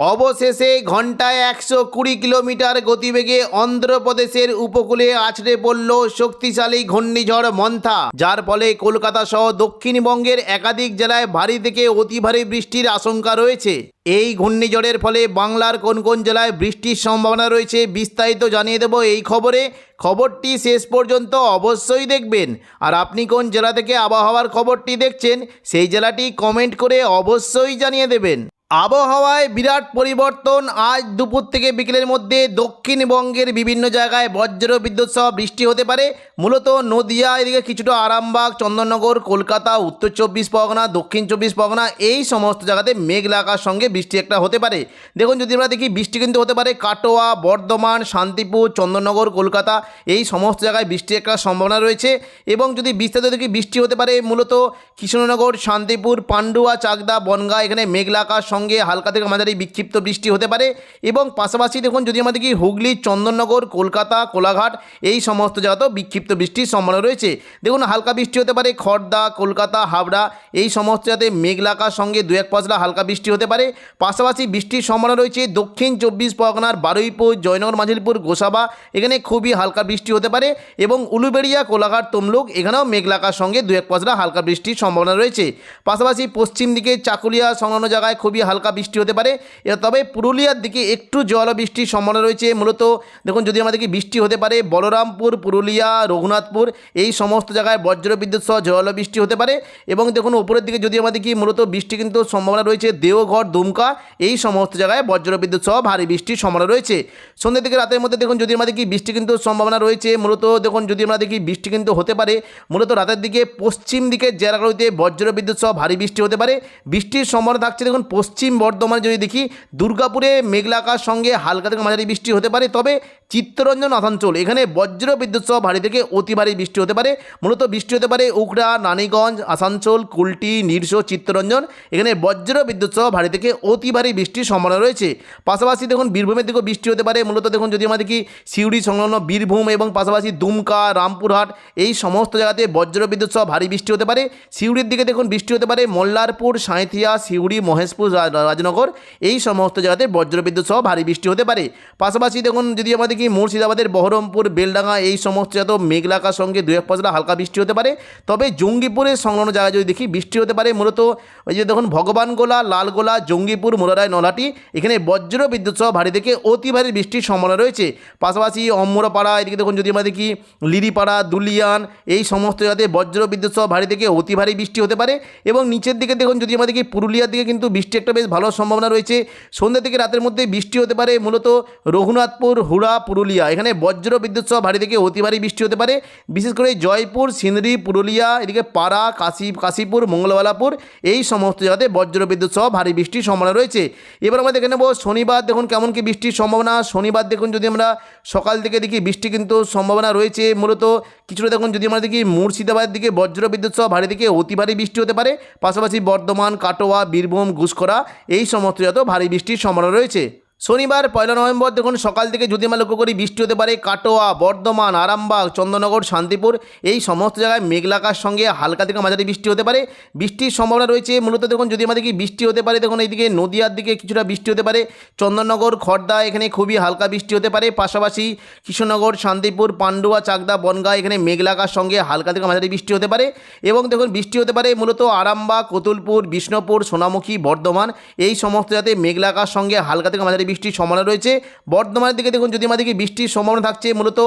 অবশেষে ঘন্টায় একশো কুড়ি কিলোমিটার গতিবেগে অন্ধ্রপ্রদেশের উপকূলে আছড়ে পড়ল শক্তিশালী ঘূর্ণিঝড় মন্থা। যার ফলে কলকাতা সহ দক্ষিণবঙ্গের একাধিক জেলায় ভারী থেকে অতি ভারী বৃষ্টির আশঙ্কা রয়েছে। এই ঘূর্ণিঝড়ের ফলে বাংলার কোন কোন জেলায় বৃষ্টির সম্ভাবনা রয়েছে বিস্তারিত জানিয়ে দেব এই খবরে। খবরটি শেষ পর্যন্ত অবশ্যই দেখবেন। আর আপনি কোন জেলা থেকে আবহাওয়ার খবরটি দেখছেন, সেই জেলাটি কমেন্ট করে অবশ্যই জানিয়ে দেবেন। আবহাওয়ায় বিরাট পরিবর্তন আজ দুপুর থেকে বিকেলের মধ্যে দক্ষিণবঙ্গের বিভিন্ন জায়গায় বজ্র বিদ্যুৎ সহ বৃষ্টি হতে পারে। মূলত নদিয়া, এদিকে কিছুটা আরামবাগ, চন্দননগর, কলকাতা, উত্তর চব্বিশ পরগনা, দক্ষিণ চব্বিশ পরগনা এই সমস্ত জায়গাতে মেঘলা আকার সঙ্গে বৃষ্টি একটা হতে পারে। দেখুন, যদি আমরা দেখি, বৃষ্টি কিন্তু হতে পারে কাটোয়া, বর্ধমান, শান্তিপুর, চন্দননগর, কলকাতা এই সমস্ত জায়গায় বৃষ্টি একটা সম্ভাবনা রয়েছে। এবং যদি বিস্তারিত দেখি, বৃষ্টি হতে পারে মূলত কৃষ্ণনগর শান্তিপুর, পান্ডুয়া, চাকদা, বনগাঁ এখানে মেঘলা আকার সঙ্গে হালকা থেকে মাঝারি বিক্ষিপ্ত বৃষ্টি হতে পারে এবং পাশাপাশি দেখুন, যদি আমাদের কি হুগলি, চন্দননগর, কলকাতা, কোলাঘাট এই সমস্ত জায়গাতেও বিক্ষিপ্ত বৃষ্টির সম্ভাবনা রয়েছে। দেখুন, হালকা বৃষ্টি হতে পারে খড়দা কলকাতা, হাবড়া এই সমস্ত জায়গাতে মেঘলাকার সঙ্গে দু এক পাঁচলা হালকা বৃষ্টি হতে পারে। পাশাপাশি বৃষ্টির সম্ভাবনা রয়েছে দক্ষিণ চব্বিশ পরগনার বারুইপুর, জয়নগর, মাঝিলপুর, গোসাবা এখানে খুবই হালকা বৃষ্টি হতে পারে এবং উলুবেড়িয়া, কোলাঘাট, তমলুক এখানেও মেঘলাকার সঙ্গে দু এক পাঁচলা হালকা বৃষ্টির সম্ভাবনা রয়েছে। পাশাপাশি পশ্চিম দিকে চাকুলিয়া সংলগ্ন জায়গায় খুবই হালকা বৃষ্টি হতে পারে। তবে পুরুলিয়ার দিকে একটু জল বৃষ্টির সম্ভাবনা রয়েছে। মূলত দেখুন, যদি আমাদেরকে বৃষ্টি হতে পারে, বলরামপুর, পুরুলিয়া, রঘুনাথপুর, এই সমস্ত জায়গায় বজ্র বিদ্যুৎ সহ জল বৃষ্টি হতে পারে এবং দেখুন, উপরের দিকে যদি আমাদের কি মূলত বৃষ্টি কিন্তু সম্ভাবনা রয়েছে, দেওঘর, দুমকা, এই সমস্ত জায়গায় বজ্র বিদ্যুৎ সহ ভারী বৃষ্টির সম্ভাবনা রয়েছে। সন্ধ্যে দিকে রাতের মধ্যে দেখুন, যদি আমাদের কি বৃষ্টি কিন্তু সম্ভাবনা রয়েছে, মূলত দেখুন, যদি আমরা দেখি বৃষ্টি কিন্তু হতে পারে, মূলত রাতের দিকে পশ্চিম দিকের জেলাগুলিতে বজ্র বিদ্যুৎ সহ ভারী বৃষ্টি হতে পারে। বৃষ্টির সম্ভাবনা থাকছে দেখুন, পশ্চিম বর্ধমানে যদি দেখি, দুর্গাপুরে মেঘলাকার সঙ্গে হালকা থেকে মাঝারি বৃষ্টি হতে পারে। তবে চিত্তরঞ্জন আসানসোল, এখানে বজ্র বিদ্যুৎ সহ ভারী থেকে অতি ভারী বৃষ্টি হতে পারে। মূলত বৃষ্টি হতে পারে উখড়া নানিগঞ্জ, আসানসোল, কুলটি, নিরস, চিত্তরঞ্জন। এখানে বজ্র বিদ্যুৎ সহ ভারী থেকে অতি ভারী বৃষ্টির সম্ভাবনা রয়েছে। পাশাপাশি দেখুন, বীরভূমের দিকেও বৃষ্টি হতে পারে। মূলত দেখুন, যদি আমাদের কি সিউড়ি সংলগ্ন বীরভূম এবং পাশাপাশি দুমকা, রামপুরহাট, এই সমস্ত জায়গাতে বজ্র বিদ্যুৎ সহ ভারী বৃষ্টি হতে পারে। সিউড়ির দিকে দেখুন, বৃষ্টি হতে পারে মোল্লারপুর সাঁথিয়া সিউড়ি, মহেশপুর রাজনগর। এই সমস্ত জায়গাতে বজ্র বিদ্যুৎ সহ ভারী বৃষ্টি হতে পারে। পাশাপাশি দেখুন, যদি আমাদের কি মুর্শিদাবাদের বহরমপুর, বেলডাঙ্গা, এই সমস্ত জায়গা মেঘলাকার সঙ্গে দু এক পাঁচলা হালকা বৃষ্টি হতে পারে। তবে জঙ্গিপুরের সংলগ্ন জায়গায় যদি দেখি বৃষ্টি হতে পারে, মূলত ওই যে দেখুন, ভগবানগোলা, লালগোলা, জঙ্গিপুর, মোরারায় নলাটি এখানে বজ্র বিদ্যুৎ সহ ভারী থেকে অতি ভারী বৃষ্টির সম্ভাবনা রয়েছে। পাশাপাশি অম্মরপাড়া এদিকে দেখুন, যদি আমরা দেখি লিরিপাড়া, দুলিয়ান, এই সমস্ত জায়গাতে বজ্র বিদ্যুৎ সহ ভারী থেকে অতি ভারী বৃষ্টি হতে পারে। এবং নিচের দিকে দেখুন, যদি আমরা দেখি পুরুলিয়ার দিকে কিন্তু বৃষ্টি একটা বেশ ভালো সম্ভাবনা রয়েছে। সন্ধ্যা থেকে রাতের মধ্যে বৃষ্টি হতে পারে, মূলত রঘুনাথপুর, হুড়া, পুরুলিয়া। এখানে বজ্র বিদ্যুৎ সহ ভারী থেকে অতি ভারী বৃষ্টি হতে পারে। বিশেষ করে জয়পুর, সিন্দ্রি, পুরুলিয়া, এদিকে পাড়া, কাশি, কাশীপুর, মঙ্গলবালাপুর, এই সমস্ত জায়গাতে বজ্র বিদ্যুৎ সহ ভারী বৃষ্টির সম্ভাবনা রয়েছে। এবার আমরা দেখে নেব শনিবার দেখুন কেমন কি বৃষ্টির সম্ভাবনা। শনিবার দেখুন যদি আমরা সকাল থেকে দেখি বৃষ্টি কিন্তু সম্ভাবনা রয়েছে। মূলত কিছুটা দেখুন, যদি আমরা দেখি মুর্শিদাবাদের দিকে বজ্র বিদ্যুৎ সহ ভারী থেকে অতি ভারী বৃষ্টি হতে পারে, পাশাপাশি বর্ধমান, কাটোয়া, বীরভূম, ঘুষখরা, এই সমস্ত যত ভারী বৃষ্টির সম্ভাবনা রয়েছে। শনিবার, পয়লা নভেম্বর, দেখুন সকাল থেকে যদি আমরা লক্ষ্য করি বৃষ্টি হতে পারে কাটোয়া, বর্ধমান, আরামবাগ, চন্দননগর, শান্তিপুর। এই সমস্ত জায়গায় মেঘলাকার সঙ্গে হালকা থেকে মাঝারি বৃষ্টি হতে পারে। বৃষ্টির সম্ভাবনা রয়েছে, মূলত দেখুন যদি আমাদের কি বৃষ্টি হতে পারে। দেখুন এইদিকে নদিয়ার দিকে কিছুটা বৃষ্টি হতে পারে। চন্দননগর খড়দা এখানে খুবই হালকা বৃষ্টি হতে পারে। পাশাপাশি কৃষ্ণনগর, শান্তিপুর, পান্ডুয়া, চাকদা, বনগাঁ এখানে মেঘলাকার সঙ্গে হালকা থেকে মাঝারি বৃষ্টি হতে পারে। এবং দেখুন বৃষ্টি হতে পারে মূলত আরামবাগ, কতুলপুর, বিষ্ণুপুর, সোনামুখী, বর্ধমান। এই সমস্ত জায়গাতে মেঘলাকার সঙ্গে হালকা থেকে মাঝারি বৃষ্টির সম্ভাবনা রয়েছে। বর্ধমানের দিকে দেখুন, যদি আমাদেরকে বৃষ্টির সম্ভাবনা থাকছে, মূলত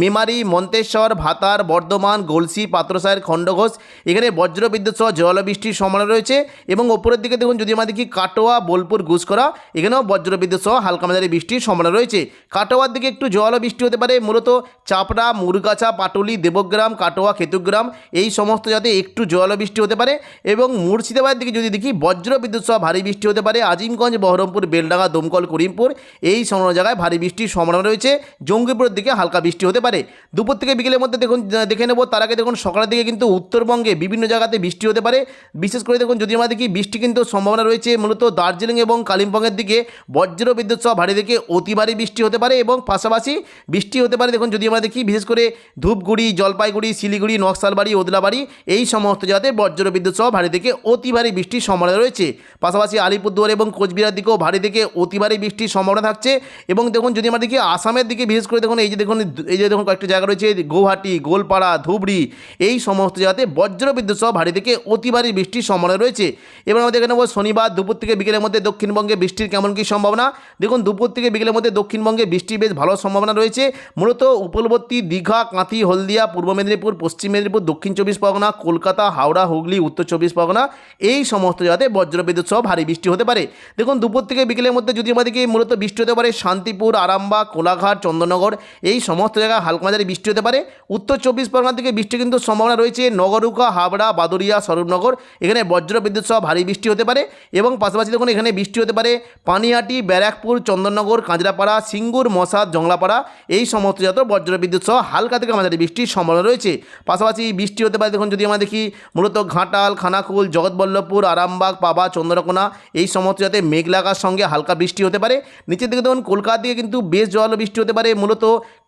মেমারি, মন্তেশ্বর, ভাতার, বর্ধমান, গলসি পাত্রসায়ের খণ্ডঘোষ, এখানে বজ্র বিদ্যুৎ সহ জল বৃষ্টির সম্ভাবনা রয়েছে এবং ওপরের দিকে দেখুন, যদি আমাদের কাটোয়া, বোলপুর ঘুষকরা এখানেও বজ্র বিদ্যুৎ সহ হালকা মাঝারি বৃষ্টির সম্ভাবনা রয়েছে। কাটোয়ার দিকে একটু বৃষ্টি হতে পারে, মূলত চাপড়া, মুরগাছা, পাটুলি, দেবগ্রাম, কাটোয়া খেতুগ্রাম এই সমস্ত জায়গাতে একটু বৃষ্টি হতে পারে এবং মুর্শিদাবাদের দিকে যদি দেখি বজ্র বিদ্যুৎ সহ ভারী বৃষ্টি হতে পারে, আজিমগঞ্জ, বহরমপুর, বেলডাঙ্গা, দমকল করিম করিমপুর এই সংলগ্ন জায়গায় ভারী বৃষ্টির সম্ভাবনা রয়েছে। জঙ্গিপুরের দিকে হালকা বৃষ্টি হতে পারে। দুপুর থেকে বিকেলের মধ্যে দেখুন দেখে নেব। তার আগে দেখুন, সকালের দিকে কিন্তু উত্তরবঙ্গে বিভিন্ন জায়গাতে বৃষ্টি হতে পারে। বিশেষ করে দেখুন, যদি আমরা দেখি বৃষ্টি কিন্তু সম্ভাবনা রয়েছে, মূলত দার্জিলিং এবং কালিম্পংয়ের দিকে বজ্র বিদ্যুৎ সহ ভারী থেকে অতি ভারী বৃষ্টি হতে পারে এবং পাশাপাশি বৃষ্টি হতে পারে, দেখুন, যদি আমরা দেখি বিশেষ করে ধূপগুড়ি, জলপাইগুড়ি, শিলিগুড়ি, নকশালবাড়ি, ওদলাবাড়ি, এই সমস্ত জায়গাতে বজ্র বিদ্যুৎ সহ ভারী থেকে অতি ভারী বৃষ্টির সম্ভাবনা রয়েছে। পাশাপাশি আলিপুরদুয়ার এবং কোচবিহার দিকেও ভারী থেকে অতি ভারী বৃষ্টির সম্ভাবনা থাকছে। এবং দেখুন যদি আমরা দেখি আসামের দিকে, বিশেষ করে দেখুন এই যে দেখুন, এই যে দেখুন কয়েকটা জায়গা রয়েছে, গৌহাটি, গোলপাড়া, ধুবড়ি, এই সমস্ত জায়গাতে বজ্র বিদ্যুৎ সহ ভারী থেকে অতি ভারী বৃষ্টির সম্ভাবনা রয়েছে। এবার আমাদের দেখে নেব শনিবার দুপুর থেকে বিকেলের মধ্যে দক্ষিণবঙ্গে বৃষ্টির কেমন কী সম্ভাবনা। দেখুন দুপুর থেকে বিকেলের মধ্যে দক্ষিণবঙ্গে বৃষ্টির বেশ ভালো সম্ভাবনা রয়েছে। মূলত উপকূলবর্তী দীঘা, কাঁথি, হলদিয়া, পূর্ব মেদিনীপুর, পশ্চিম মেদিনীপুর, দক্ষিণ চব্বিশ পরগনা, কলকাতা, হাওড়া, হুগলি, উত্তর চব্বিশ পরগনা, এই সমস্ত জায়গাতে বজ্রবিদ্যুৎ সহ ভারী বৃষ্টি হতে পারে। দেখুন দুপুর থেকে বিকেলের মধ্যে যদি আমাদেরকে মূলত বৃষ্টি হতে পারে শান্তিপুর, আরামবাগ, কোলাঘাট চন্দননগর এই সমস্ত জায়গায় হালকা মাঝারি বৃষ্টি হতে পারে। উত্তর চব্বিশ পরগনা থেকে বৃষ্টি কিন্তু সম্ভাবনা রয়েছে। নগরুকা, হাবড়া বাদুরিয়া স্বরূপনগর এখানে বজ্র বিদ্যুৎ সহ ভারী বৃষ্টি হতে পারে এবং পাশাপাশি দেখুন এখানে বৃষ্টি হতে পারে পানিহাটি, ব্যারাকপুর চন্দননগর কাঁচরাপাড়া, সিঙ্গুর, মশাদ, জংলাপাড়া। এই সমস্ত জাত বজ্র বিদ্যুৎ সহ হালকা থেকে মাঝারি বৃষ্টির সম্ভাবনা রয়েছে। পাশাপাশি বৃষ্টি হতে পারে দেখুন যদি আমরা দেখি মূলত ঘাটাল, খানাকুল, জগৎবল্লভপুর, আরামবাগ, পাবা, চন্দ্রকোনা, এই সমস্ত জাতে মেঘলাকার সঙ্গে হালকা বৃষ্টি হতে পারে। নিচের দিকে দেখুন কলকাতা দিকে কিন্তু বেশ জল বৃষ্টি হতে পারে। মূলত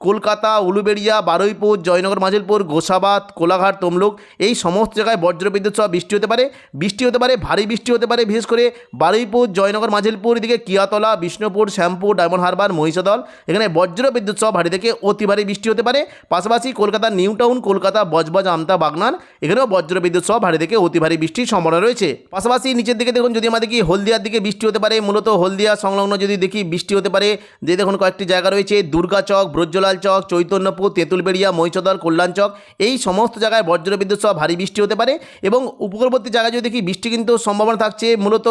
কলকাতা, উলুবেড়িয়া, বারুইপুর, জয়নগর, মাজিলপুর, গোসাবাদ, কোলাঘাট, তমলুক এই সমস্ত জায়গায় বজ্রবিদ্যুৎ সহ বৃষ্টি হতে পারে। বৃষ্টি হতে পারে, ভারী বৃষ্টি হতে পারে, বিশেষ করে বারুইপুর, জয়নগর, মাজিলপুর, এদিকে কিয়াতলা, বিষ্ণুপুর, শ্যামপুর, ডায়মন্ড হারবার, মহিষাদল, এখানে বজ্র বিদ্যুৎ সহ ভারী থেকে অতি ভারী বৃষ্টি হতে পারে। পাশাপাশি কলকাতার নিউ টাউন, কলকাতা, বজবজ, আমতা, বাগনান, এখানেও বজ্র বিদ্যুৎ সহ ভারী থেকে অতি ভারী বৃষ্টির সম্ভাবনা রয়েছে। পাশাপাশি নিচের দিকে দেখুন, যদি আমাদের কি হলদিয়ার দিকে বৃষ্টি হতে পারে, মূলত হলদিয়া সংলগ্ন যদি দেখি বৃষ্টি হতে পারে। যে দেখুন কয়েকটি জায়গা রয়েছে দুর্গাচক ব্রজ্জলাল চক, চৈতন্যপুর, তেঁতুলবেড়িয়া, মহিষদল, কল্যাণ চক। এই সমস্ত জায়গায় বজ্র বিদ্যুৎ সহ ভারী বৃষ্টি হতে পারে এবং উপকূলবর্তী জায়গায় যদি দেখি বৃষ্টি কিন্তু সম্ভাবনা থাকছে। মূলত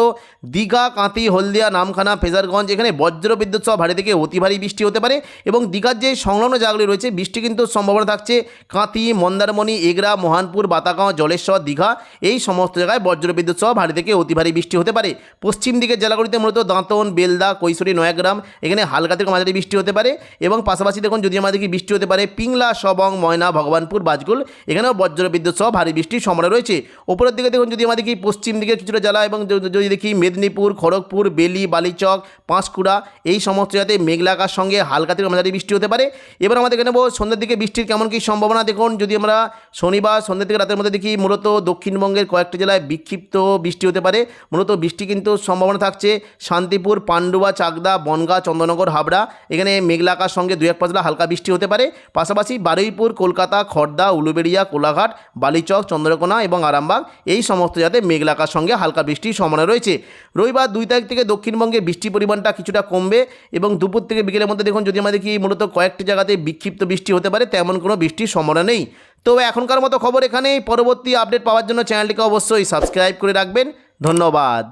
দীঘা কাঁতি হলদিয়া, নামখানা, ফেজারগঞ্জ, এখানে বজ্র বিদ্যুৎ সহ ভারী থেকে অতি ভারী বৃষ্টি হতে পারে এবং দীঘার যে সংলগ্ন জায়গাগুলি রয়েছে, বৃষ্টি কিন্তু সম্ভাবনা থাকছে। কাঁতি মন্দারমণি, এগরা, মহানপুর, বাতাগাঁও, জলেশ্বর, দীঘা, এই সমস্ত জায়গায় বজ্র বিদ্যুৎ সহ ভারী থেকে অতি ভারী বৃষ্টি হতে পারে। পশ্চিম দিকের জেলাগুলিতে মূলত দাঁতন, বেলদা কৈশোরী নয়াগ্রাম, এখানে হালকা থেকে মাঝারি বৃষ্টি হতে পারে এবং পাশাপাশি দেখুন, যদি আমাদের কি বৃষ্টি হতে পারে পিংলা, সবং, ময়না, ভগবানপুর, বাজগুল, এখানেও বজ্র বিদ্যুৎ সহ ভারী বৃষ্টির সম্ভাবনা রয়েছে। ওপরের দিকে দেখুন, যদি আমাদের কি পশ্চিম দিকে কিছুটা জেলা এবং যদি দেখি মেদিনীপুর, খড়গপুর, বেলি, বালিচক, পাঁশকুড়া, এই সমস্ত জায়গাতে মেঘলাকার সঙ্গে হালকা থেকে মাঝারি বৃষ্টি হতে পারে। এবার আমাদের এখানে সন্ধ্যের দিকে বৃষ্টির কেমন কী সম্ভাবনা দেখুন, যদি আমরা শনিবার সন্ধ্যের থেকে রাতের মধ্যে দেখি, মূলত দক্ষিণবঙ্গের কয়েকটি জেলায় বিক্ষিপ্ত বৃষ্টি হতে পারে। মূলত বৃষ্টি কিন্তু সম্ভাবনা থাকছে শান্তিপুর, পান্ডুয়া চাকদা, বনগা চন্দ্রনগর হাবড়া। এখানে মেঘলাকার সঙ্গে দু এক পাঁচলা হালকা বৃষ্টি হতে পারে। পাশাপাশি বারুইপুর, কলকাতা খড়দা উলুবেড়িয়া, কোলাঘাট, বালিচক, চন্দ্রকোনা এবং আরামবাগ এই সমস্ত জায়গাতে মেঘলাকার সঙ্গে হালকা বৃষ্টির সম্ভাবনা রয়েছে। রবিবার দুই তারিখ থেকে দক্ষিণবঙ্গে বৃষ্টির পরিমাণটা কিছুটা কমবে এবং দুপুর থেকে বিকেলের মধ্যে দেখুন যদি আমাদের কি মূলত কয়েকটি জায়গাতে বিক্ষিপ্ত বৃষ্টি হতে পারে, তেমন কোনো বৃষ্টির সম্ভাবনা নেই। তো এখনকার মতো খবর এখানেই। পরবর্তী আপডেট পাওয়ার জন্য চ্যানেলটিকে অবশ্যই সাবস্ক্রাইব করে রাখবেন। ধন্যবাদ।